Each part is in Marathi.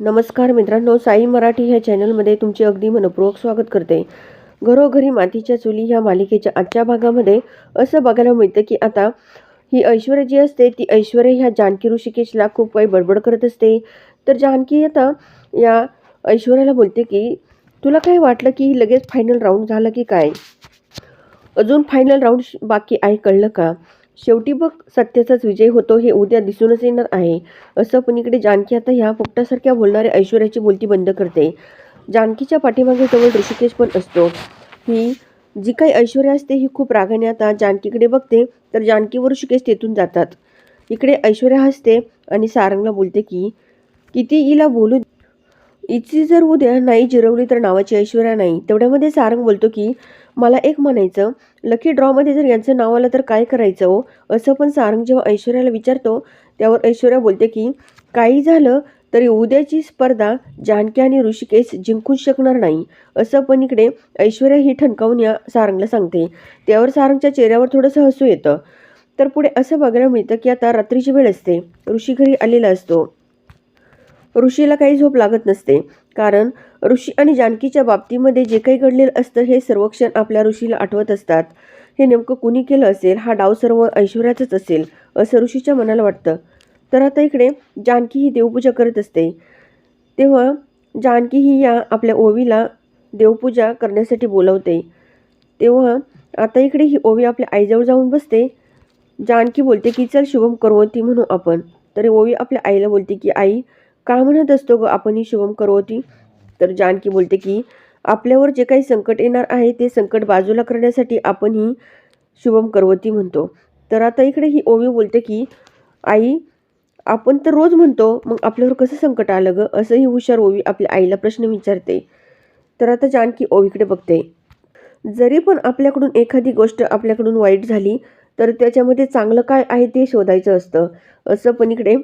नमस्कार मित्रांनो साई मराठी ह्या चॅनलमध्ये तुमचे अगदी मनपूर्वक स्वागत करते. घरोघरी मातीच्या चुली ह्या मालिकेच्या आजच्या भागामध्ये असं बघायला मिळतं की आता ही ऐश्वर्या जी असते ती ऐश्वर्या ह्या जानकी ऋषिकेशला खूप काही बडबड करत असते. तर जानकी आता या ऐश्वर्याला बोलते की तुला काय वाटलं की लगेच फायनल राऊंड झालं की काय? अजून फायनल राऊंड बाकी आहे कळलं का? शेवटी बघ सत्याचाच विजय होतो हे उद्या दिसूनच येणार आहे. असं पण इकडे जानकी आता ह्या पोपटासारख्या बोलणाऱ्या ऐश्वर्याची बोलती बंद करते. जानकीच्या पाठीमागे जवळ ऋषिकेश पण असतो. ही जी काही ऐश्वर्या असते ही खूप रागाने आता जानकीकडे बघते तर जानकी व ऋषिकेश तेथून जातात. इकडे ऐश्वर्या हसते आणि सारंगला बोलते की किती हिला बोलू इची जर उद्या नाही जिरवली तर नावाची ऐश्वर्या नाही. तेवढ्यामध्ये सारंग बोलतो की मला एक म्हणायचं लकी ड्रॉमध्ये जर यांचं नाव आलं तर काय करायचं हो? असं पण सारंग जेव्हा ऐश्वर्याला विचारतो त्यावर ऐश्वर्या बोलते की काही झालं तरी उद्याची स्पर्धा जानकी आणि ऋषिकेश जिंकूच शकणार नाही. असं पण इकडे ऐश्वर्या ही ठणकावून या सारंगला सांगते. त्यावर सारंगच्या चेहऱ्यावर थोडंसं हसू येतं. तर पुढे असं बघायला मिळतं की आता रात्रीची वेळ असते. ऋषी घरी आलेला असतो. ऋषीला काही झोप लागत नसते. कारण ऋषी आणि जानकीच्या बाबतीमध्ये जे काही घडलेलं असतं हे सर्व क्षण आपल्या ऋषीला आठवत असतात. हे नेमकं कुणी केलं असेल? हा डाव सर्व ऐश्वर्याचाच असेल असं ऋषीच्या मनाला वाटतं. तर आता इकडे जानकी ही देवपूजा करत असते. तेव्हा जानकी ही या आपल्या ओवीला देवपूजा करण्यासाठी बोलवते. तेव्हा आता इकडे ही ओवी आपल्या आईजवळ जाऊन बसते. जानकी बोलते की चल शुभम करवती म्हणू आपण. तरी ओवी आपल्या आईला बोलते की आई का म्हणत असतो ग आपण ही शुभम करवती? तर जानकी बोलते की आपल्यावर जे काही संकट येणार आहे ते संकट बाजूला करण्यासाठी आपण ही शुभम करवती म्हणतो. तर आता इकडे ही ओवी बोलते की आई आपण तर रोज म्हणतो मग आपल्यावर कसं संकट आलं ग? असंही हुशार ओवी आपल्या आईला प्रश्न विचारते. तर आता जानकी ओवीकडे बघते. जरी पण आपल्याकडून एखादी गोष्ट आपल्याकडून वाईट झाली तर त्याच्यामध्ये चांगलं काय आहे ते शोधायचं असतं. असं पण इकडे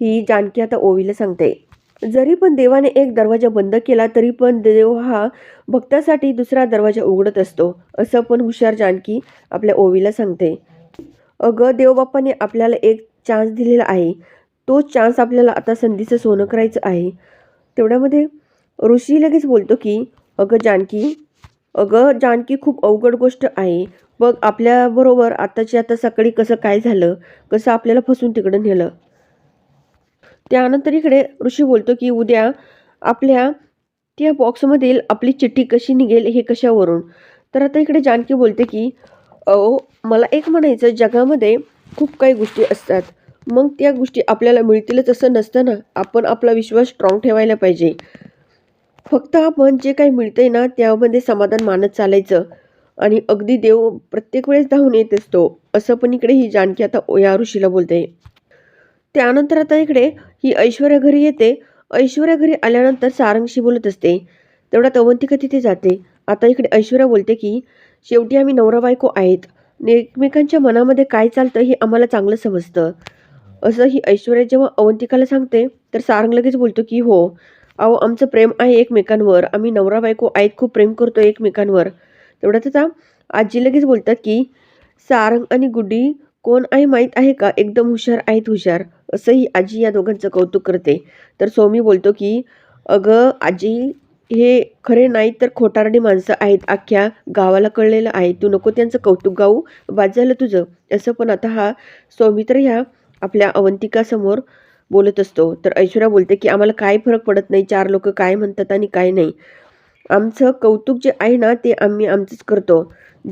ही जानकी आता ओवीला सांगते. जरी पण देवाने एक दरवाजा बंद केला तरी पण देव हा भक्तासाठी दुसरा दरवाजा उघडत असतो असं पण हुशार जानकी आपल्या ओवीला सांगते. अगं देवबाप्पाने आपल्याला एक चान्स दिलेला आहे. तो चान्स आपल्याला आता संधीचं सोनं करायचं आहे. तेवढ्यामध्ये ऋषी लगेच बोलतो की अगं जानकी अगं जानकी खूप अवघड गोष्ट आहे. बघ आपल्याबरोबर आताची आता सकाळी कसं काय झालं कसं आपल्याला फसून तिकडं नेलं. त्यानंतर इकडे ऋषी बोलतो की उद्या आपल्या त्या बॉक्समधील आपली चिठ्ठी कशी निघेल हे कशावरून? तर आता इकडे जानकी बोलते की अहो मला एक म्हणायचं जगामध्ये खूप काही गोष्टी असतात. मग त्या गोष्टी आपल्याला मिळतीलच असं नसतं ना? आपण आपला विश्वास स्ट्रॉंग ठेवायला पाहिजे. फक्त आपण जे काही मिळतंय ना त्यामध्ये समाधान मानत चालायचं. आणि अगदी देव प्रत्येक वेळेस धावून येत असतो. असं पण इकडे ही जानकी आता या ऋषीला बोलते. त्यानंतर आता इकडे ही ऐश्वर्या घरी येते. ऐश्वर्या घरी आल्यानंतर सारंगशी बोलत असते. तेवढ्यात अवंतिका तिथे जाते? आता इकडे ऐश्वर्या बोलते की शेवटी आम्ही नवरा बायको आहेत. एकमेकांच्या मनामध्ये काय चालतं हे आम्हाला चांगलं समजतं. असं ही ऐश्वर्या जेव्हा अवंतिकाला सांगते तर सारंग लगेच बोलतो की हो अहो आमचं प्रेम आहे एकमेकांवर. आम्ही नवरा बायको आहेत खूप प्रेम करतो एकमेकांवर. तेवढ्यात आता आजी लगेच बोलतात की सारंग आणि गुड्डी कोण आहे माहीत आहे का? एकदम हुशार आहेत हुशार. असंही आजी या दोघांचं कौतुक करते. तर सौमी बोलतो की अगं आजी हे खरे नाही तर खोटारडी माणसं आहेत. अख्ख्या गावाला कळलेलं आहे. तू नको त्यांचं कौतुक गाऊ. बाद झालं तुझं. असं पण आता हा सौमित्र तर ह्या आपल्या अवंतिकासमोर बोलत असतो. तर ऐश्वर्या बोलते की आम्हाला काय फरक पडत नाही. चार लोक काय म्हणतात आणि काय नाही. आमचं कौतुक जे आहे ना ते आम्ही आमचंच करतो.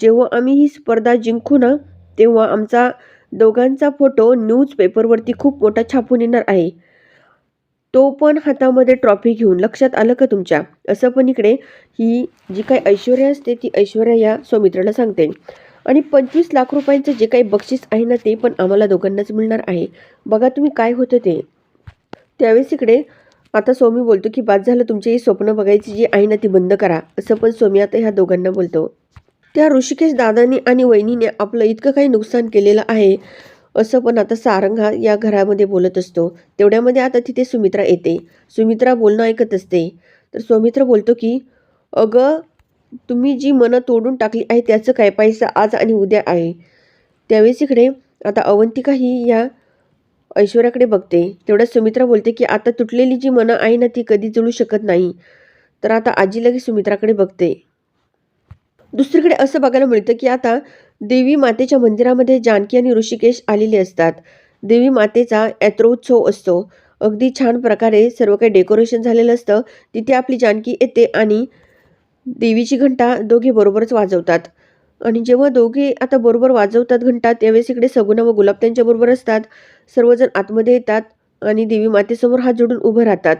जेव्हा आम्ही ही स्पर्धा जिंकू ना तेव्हा आमचा दोघांचा फोटो न्यूजपेपरवरती खूप मोठा छापून येणार आहे. तो पण हातामध्ये ट्रॉफी घेऊन लक्षात आलं का तुमच्या? असं पण इकडे ही जी काही ऐश्वर्या असते ती ऐश्वर्या या सौमित्राला सांगते. आणि पंचवीस लाख रुपयांचं जे काही बक्षीस आहे ना ते पण आम्हाला दोघांनाच मिळणार आहे. बघा तुम्ही काय होतं ते. त्यावेळेस इकडे आता सौमी बोलतो की बाद झालं तुमची ही स्वप्न बघायची जी आहे ना ती बंद करा. असं पण सौमी आता ह्या दोघांना बोलतो. त्या ऋषिकेश दादानी आणि वहिनीने आपलं इतकं काही नुकसान केलेलं आहे असं पण आता सारंग हा या घरामध्ये बोलत असतो. तेवढ्यामध्ये आता तिथे सुमित्रा येते. सुमित्रा बोलणं ऐकत असते. तर सुमित्रा बोलतो की अगं तुम्ही जी मनं तोडून टाकली आहे त्याचं काय? पैसा आज आणि उद्या आहे. त्यावेळेस इकडे आता अवंतिका ही या ऐश्वर्याकडे बघते. तेवढ्या सुमित्रा बोलते की आता तुटलेली जी मनं आहे ना ती कधी जुळू शकत नाही. तर आता आजी लगेच सुमित्राकडे बघते. दुसरीकडे असं बघायला मिळतं की आता देवी मातेच्या मंदिरामध्ये जानकी आणि ऋषिकेश आलेले असतात. देवी मातेचा यात्रोत्सव असतो. अगदी छान प्रकारे सर्व काही डेकोरेशन झालेलं असतं. तिथे आपली जानकी येते आणि देवीची घंटा दोघे बरोबरच वाजवतात. आणि जेव्हा दोघे आता बरोबर वाजवतात घंटा त्यावेळेस इकडे सगुना व गुलाब त्यांच्याबरोबर असतात. सर्वजण आतमध्ये येतात आणि देवी मातेसमोर हात जोडून उभं राहतात.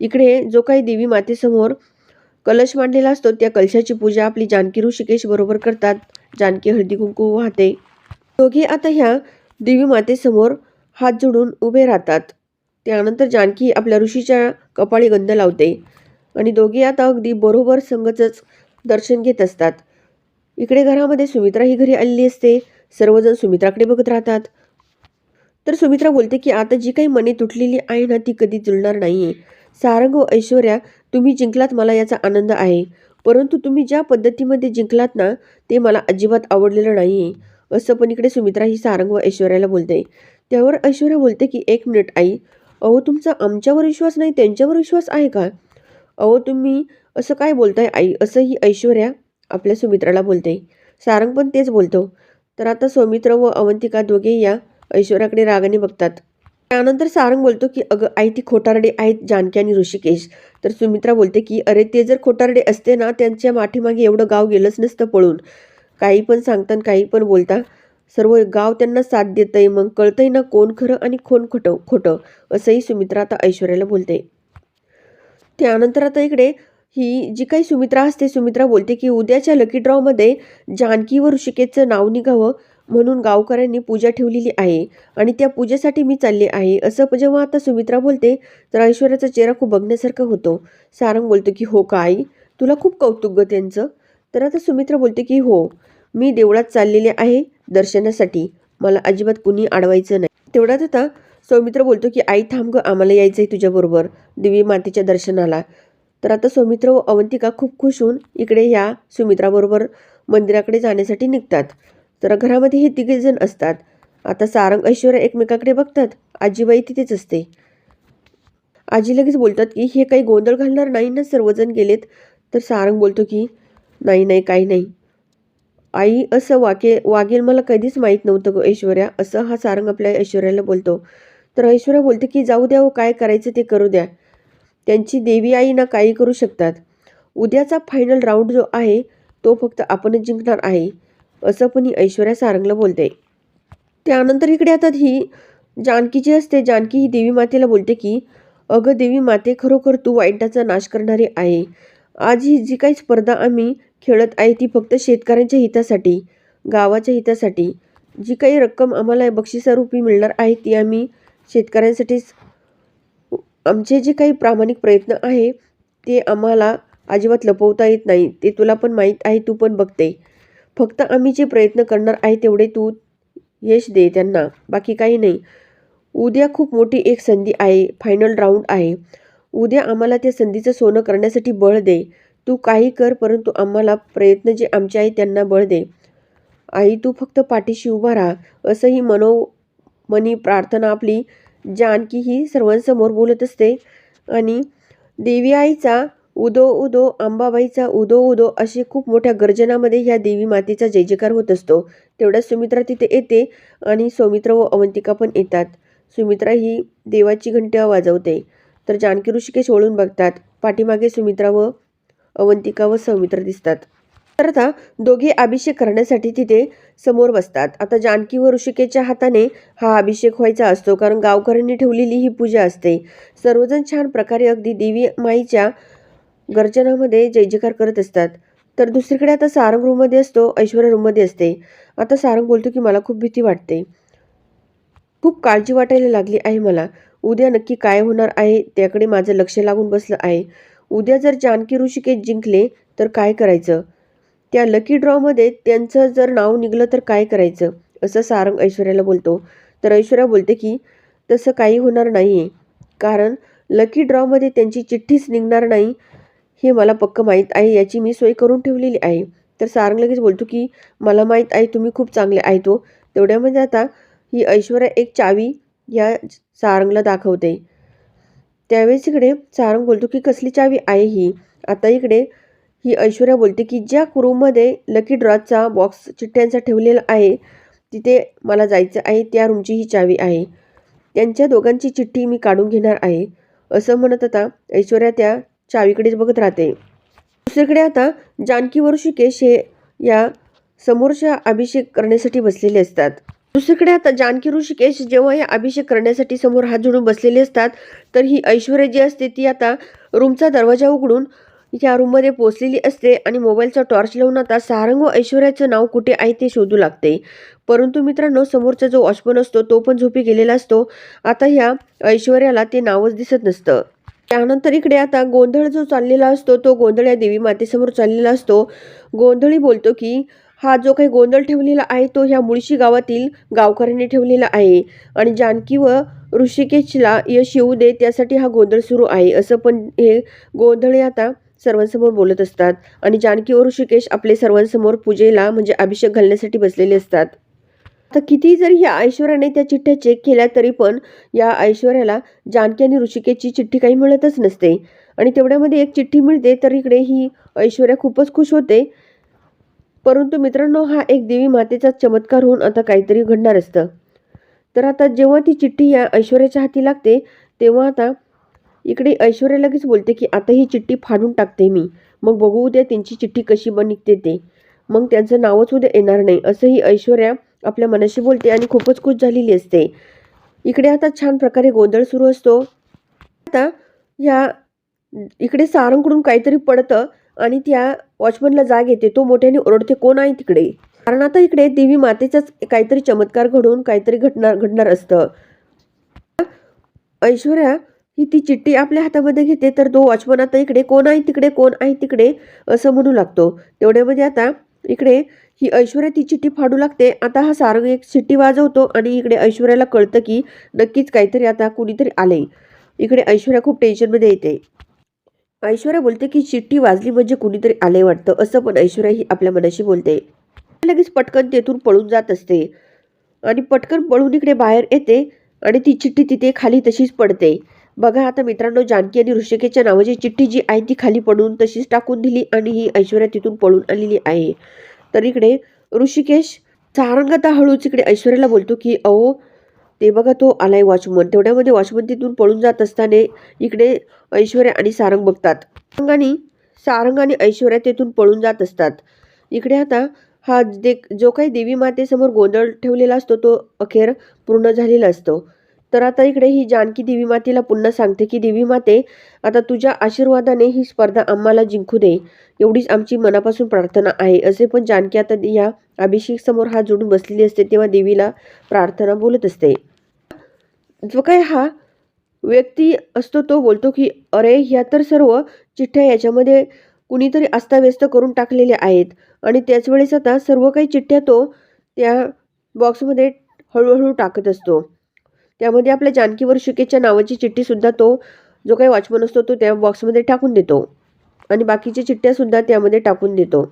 इकडे जो काही देवी मातेसमोर कलश मांडलेला असतो. त्या कलशाची पूजा आपली जानकी ऋषिकेश बरोबर करतात. जानकी हळदी कुंकू वाहते. दोघे आता ह्या देवी मातेसमोर हात जोडून उभे राहतात. त्यानंतर जानकी आपल्या ऋषीच्या कपाळी गंध लावते आणि दोघे आता अगदी बरोबर संगचच दर्शन घेत असतात. इकडे घरामध्ये सुमित्रा ही घरी आलेली असते. सर्वजण सुमित्राकडे बघत राहतात. तर सुमित्रा बोलते की आता जी काही मने तुटलेली आहे ना ती कधी जुळणार नाही सारंग व ऐश्वर्या तुम्ही जिंकलात मला याचा आनंद आहे. परंतु तुम्ही ज्या पद्धतीमध्ये जिंकलात ना ते मला अजिबात आवडलेलं नाही आहे असं पण इकडे सुमित्रा ही सारंग व ऐश्वर्याला बोलते. त्यावर ऐश्वर्या बोलते की एक मिनिट आई. अहो तुमचा आमच्यावर विश्वास नाही त्यांच्यावर विश्वास आहे का? अहो तुम्ही असं काय बोलताय आई? असं ही ऐश्वर्या आपल्या सुमित्राला बोलते. सारंग पण तेच बोलतो. तर आता सौमित्र व अवंतिका दोघे या ऐश्वर्याकडे रागाने बघतात. त्यानंतर सारंग बोलतो की अगं आई ती खोटारडे आहेत जानकी आणि ऋषिकेश. तर सुमित्रा बोलते की अरे ते जर खोटारडे असते ना त्यांच्या माठीमागे एवढं गाव गेलंच नसतं पळून. काही पण सांगतात काही पण बोलता सर्व गाव त्यांना साथ देतंय मग कळतंय ना कोण खरं आणि कोण खोटं खोटं असंही सुमित्रा आता ऐश्वर्याला बोलते. त्यानंतर आता इकडे ही जी काही सुमित्रा असते सुमित्रा बोलते की उद्याच्या लकी ड्रॉमध्ये जानकी व ऋषिकेशचं नाव निघावं म्हणून गावकऱ्यांनी पूजा ठेवलेली आहे आणि त्या पूजेसाठी मी चालले आहे. असं जेव्हा आता सुमित्रा बोलते तर ऐश्वर्याचा चेहरा खूप बघण्यासारखा होतो. सारंग बोलतो की हो का आई? तुला खूप कौतुक ग त्यांचं. तर आता सुमित्रा बोलते की हो मी देवळात चाललेले आहे दर्शनासाठी. मला अजिबात कुणी अडवायचं नाही. तेवढ्यात आता सौमित्र बोलतो की आई थांब ग आम्हाला यायचं आहे तुझ्याबरोबर देवी मातेच्या दर्शनाला. तर आता सौमित्र व अवंतिका खूप खुश होऊन इकडे ह्या सुमित्राबरोबर मंदिराकडे जाण्यासाठी निघतात. तर घरामध्ये हे तिघे जण असतात. आता सारंग ऐश्वर्या एकमेकाकडे बघतात. आजीबाई तिथेच असते. आजी लगेच बोलतात की हे काही गोंधळ घालणार नाही ना सर्वजण गेलेत? तर सारंग बोलतो की नाही नाही काही नाही. आई असं वाके वागेल मला कधीच माहीत नव्हतं गं ऐश्वर्या. असं हा सारंग आपल्या ऐश्वर्याला बोलतो. तर ऐश्वर्या बोलते की जाऊ द्या व काय करायचं ते करू द्या. त्यांची देवी आई ना काही करू शकतात. उद्याचा फायनल राऊंड जो आहे तो फक्त आपणच जिंकणार आहे. असं पण ऐश्वर्या सारंगला बोलते. त्यानंतर इकडे आता ही जानकीची असते. जानकी ही देवी मातेला बोलते की अगं देवी माते खरोखर तू वाईटाचा नाश करणारी आहे. आज ही जी काही स्पर्धा आम्ही खेळत आहे ती फक्त शेतकऱ्यांच्या हितासाठी गावाच्या हितासाठी. जी काही रक्कम आम्हाला बक्षिसारूपी मिळणार आहे ती आम्ही शेतकऱ्यांसाठीच आमचे जे काही प्रामाणिक प्रयत्न आहे ते आम्हाला अजिबात लपवता येत नाही. ते तुला पण माहीत आहे तू पण बघते. फक्त आम्ही जे प्रयत्न करणार आहे तेवढे तू यश दे त्यांना. बाकी काही नाही. उद्या खूप मोठी एक संधी आहे फायनल राऊंड आहे. उद्या आम्हाला त्या संधीचं सोनं करण्यासाठी बळ दे. तू काही कर परंतु आम्हाला प्रयत्न जे आमचे आहे त्यांना बळ दे. आई तू फक्त पाठीशी उभा राहा. असंही मनोमनी प्रार्थना आपली जानकी ही सर्वांसमोर बोलत असते. आणि देवी आईचा उदो उदो अंबाबाईचा उदो उदो असे खूप मोठ्या गर्जनामध्ये ह्या देवी मातेचा जय जयकार होत असतो. तेवढ्याच सुमित्रा तिथे येते आणि सौमित्र व अवंतिका पण येतात. सुमित्रा ही देवाची घंट्या वाजवते. तर जानकी ऋषिकेश वळून बघतात. पाठीमागे सुमित्रा व अवंतिका व सौमित्र दिसतात. तर आता दोघे अभिषेक करण्यासाठी तिथे समोर बसतात. आता जानकी व ऋषिकेच्या हाताने हा अभिषेक व्हायचा असतो. कारण गावकऱ्यांनी ठेवलेली ही पूजा असते. सर्वजण छान प्रकारे अगदी देवी माईच्या गर्जनामध्ये जय जयकार करत असतात. तर दुसरीकडे आता सारंग रूममध्ये असतो ऐश्वर्या रूममध्ये असते. आता सारंग बोलतो की मला खूप भीती वाटते. खूप काळजी वाटायला लागली आहे मला. उद्या नक्की काय होणार आहे त्याकडे माझं लक्ष लागून बसलं आहे. उद्या जर जानकी ऋषिकेश जिंकले तर काय करायचं? त्या लकी ड्रॉमध्ये त्यांचं जर नाव निघलं तर काय करायचं? असं सारंग ऐश्वर्याला बोलतो. तर ऐश्वर्या बोलते की तसं काही होणार नाही आहे कारण लकी ड्रॉमध्ये त्यांची चिठ्ठीच निघणार नाही. हे मला पक्क माहीत आहे याची मी सोय करून ठेवलेली आहे. तर सारंग लगेच बोलतो की मला माहीत आहे तुम्ही खूप चांगले आहे तो हो. तेवढ्यामध्ये आता ही ऐश्वर्या एक चावी या सारंगला दाखवते. त्यावेळेस इकडे सारंग बोलतो की कसली चावी आहे ही? आता इकडे ही ऐश्वर्या बोलते की ज्या रूममध्ये लकी ड्रॉचा बॉक्स चिठ्ठ्यांचा ठेवलेला आहे तिथे मला जायचं आहे त्या रूमची ही चावी आहे. त्यांच्या दोघांची चिठ्ठी मी काढून घेणार आहे. असं म्हणत आता ऐश्वर्या त्या चावीकडेच बघत राहते. दुसरीकडे आता जानकी व ऋषिकेश हे या समोरच्या अभिषेक करण्यासाठी बसलेले असतात. दुसरीकडे आता जानकी ऋषिकेश जेव्हा या अभिषेक करण्यासाठी समोर हात जोडून बसलेले असतात तर ही ऐश्वर्या जी असते ती आता रूमचा दरवाजा उघडून या रूममध्ये पोचलेली असते आणि मोबाईलचा टॉर्च लावून आता सारंग व ऐश्वर्याचं नाव कुठे आहे ते शोधू लागते. परंतु मित्रांनो समोरचा जो वॉचमन असतो तो पण झोपी गेलेला असतो. आता ह्या ऐश्वर्याला ते नावच दिसत नसतं. त्यानंतर इकडे आता गोंधळ जो चाललेला असतो तो गोंधळ या देवी मातेसमोर चाललेला असतो. गोंधळी बोलतो की हा जो काही गोंधळ ठेवलेला आहे तो ह्या मुळशी गावातील गावकऱ्यांनी ठेवलेला आहे. आणि जानकी व ऋषिकेशला यश येऊ दे त्यासाठी हा गोंधळ सुरू आहे. असं पण हे गोंधळे आता सर्वांसमोर बोलत असतात. आणि जानकी व ऋषिकेश आपले सर्वांसमोर पूजेला म्हणजे अभिषेक घालण्यासाठी बसलेले असतात. आता कितीही जरी ह्या ऐश्वर्याने त्या चिठ्ठ्या चेक केल्या तरी पण या ऐश्वर्याला जानकी आणि ऋषिकेची चिठ्ठी काही मिळतच नसते. आणि तेवढ्यामध्ये एक चिठ्ठी मिळते तर इकडे ही ऐश्वर्या खूपच खुश होते. परंतु मित्रांनो हा एक देवी मातेचा चमत्कार होऊन आता काहीतरी घडणार असतं. तर आता जेव्हा ती चिठ्ठी या ऐश्वर्याच्या हाती लागते तेव्हा आता इकडे ऐश्वर्या लगेच बोलते की आता ही चिठ्ठी फाडून टाकते मी. मग बघू उद्या त्यांची चिठ्ठी कशी बन निघते ते. मग त्यांचं नावच उद्या येणार नाही. असंही ऐश्वर्या आपल्या मनाशी बोलते आणि खूपच खुश झालेली असते. इकडे आता छान प्रकारे गोंधळ सुरू असतो. आता ह्या इकडे सारंगकडून काहीतरी पडतं आणि त्या वॉचमनला जाग येते. तो मोठ्याने ओरडते कोण आहे तिकडे? कारण आता इकडे देवी मातेचाच काहीतरी चमत्कार घडून काहीतरी घडणार घडणार असतं. ऐश्वर्या ही ती चिठ्ठी आपल्या हातामध्ये घेते तर तो वॉचमन आता इकडे कोण आहे तिकडे? कोण आहे तिकडे? असं म्हणू लागतो. तेवढ्यामध्ये आता इकडे ही ऐश्वर्या ती चिठ्ठी फाडू लागते. आता हा सारंग एक चिठ्ठी वाजवतो आणि इकडे ऐश्वर्याला कळतं की नक्कीच काहीतरी आता कुणीतरी आले इकडे ऐश्वर्या खूप टेन्शनमध्ये येते. ऐश्वर्या बोलते की चिठ्ठी वाजली म्हणजे कुणीतरी आले वाटतं असं पण ऐश्वर्या ही आपल्या मनाशी बोलते. लगेच पटकन तेथून पळून जात असते. आणि पटकन पळून इकडे बाहेर येते आणि ती चिठ्ठी तिथे खाली तशीच पडते. बघा आता मित्रांनो जानकी आणि ऋषिकेच्या नावाची चिठ्ठी जी आहे ती खाली पडून तशीच टाकून दिली आणि ही ऐश्वर्या तिथून पळून आलेली आहे. तर इकडे ऋषिकेश सारंग आता हळूच इकडे ऐश्वर्याला बोलतो की अहो ते बघा तो आलाय वॉचमन. तेवढ्यामध्ये वॉचमन तिथून पळून जात असताना इकडे ऐश्वर्या आणि सारंग बघतात. सारंग आणि सारंग आणि ऐश्वर्या तेथून पळून जात असतात. इकडे आता हा दे जो काही देवी मातेसमोर गोंधळ ठेवलेला असतो तो अखेर पूर्ण झालेला असतो. तर आता इकडे ही जानकी देवी मातेला पुन्हा सांगते की देवी माते आता तुझ्या आशीर्वादाने ही स्पर्धा आम्हाला जिंकू दे. एवढीच आमची मनापासून प्रार्थना आहे. असे पण जानकी आता या अभिषेक समोर हात जोडून बसलेली असते तेव्हा देवीला प्रार्थना बोलत असते. जो काय हा व्यक्ती असतो तो बोलतो की अरे ह्या तर सर्व चिठ्ठ्या याच्यामध्ये कुणीतरी अस्ताव्यस्त करून टाकलेल्या आहेत. आणि त्याच वेळेस आता सर्व काही चिठ्ठ्या तो त्या बॉक्समध्ये हळूहळू टाकत असतो. त्यामध्ये आपल्या जानकीवर शिकेच्या नावाची चिठ्ठीसुद्धा तो जो काही वॉचमन असतो तो त्या बॉक्समध्ये टाकून देतो. आणि बाकीच्या चिठ्ठ्यासुद्धा त्यामध्ये टाकून देतो.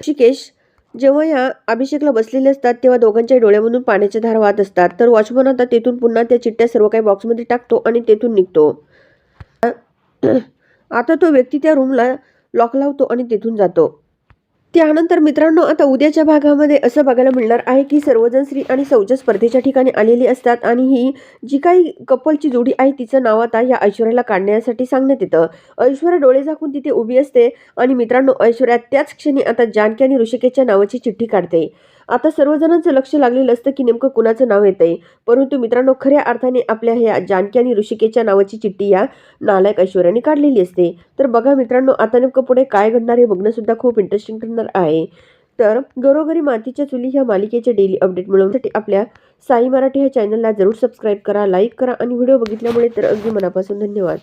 शिकेश जेव्हा या अभिषेकला बसलेले असतात तेव्हा दोघांच्या डोळ्यामधून पाण्याच्या धार वाहत असतात. तर वॉचमन आता तेथून पुन्हा त्या चिठ्ठ्या सर्व काही बॉक्समध्ये टाकतो आणि तेथून निघतो. आता तो व्यक्ती त्या रूमला लॉक लावतो आणि तिथून जातो. त्यानंतर मित्रांनो आता उद्याच्या भागामध्ये असं बघायला मिळणार आहे की सर्वजण श्री आणि सौच्या स्पर्धेच्या ठिकाणी आलेली असतात आणि ही जी काही कपलची जोडी आहे तिचं नाव आता या ऐश्वर्याला काढण्यासाठी सांगण्यात येतं. ऐश्वर्या डोळे झाकून तिथे उभी असते आणि मित्रांनो ऐश्वर्या त्याच क्षणी आता जानकी आणि ऋषिकेशच्या नावाची चिठ्ठी काढते. आता सर्वजणांचं लक्ष लागलेलं असतं की नेमकं कुणाचं नाव येतंय. परंतु मित्रांनो खऱ्या अर्थाने आपल्या ह्या जानकी आणि ऋषिकेच्या नावाची चिठ्ठी या नालायक ऐश्वर्याने काढलेली असते. तर बघा मित्रांनो आता नेमकं पुढे काय घडणार हे बघणंसुद्धा खूप इंटरेस्टिंग ठरणार आहे. तर घरोघरी मातीच्या चुली ह्या मालिकेच्या डेली अपडेट मिळवण्यासाठी आपल्या साई मराठी ह्या चॅनलला जरूर सबस्क्राईब करा लाईक करा आणि व्हिडिओ बघितल्यामुळे तर अगदी मनापासून धन्यवाद.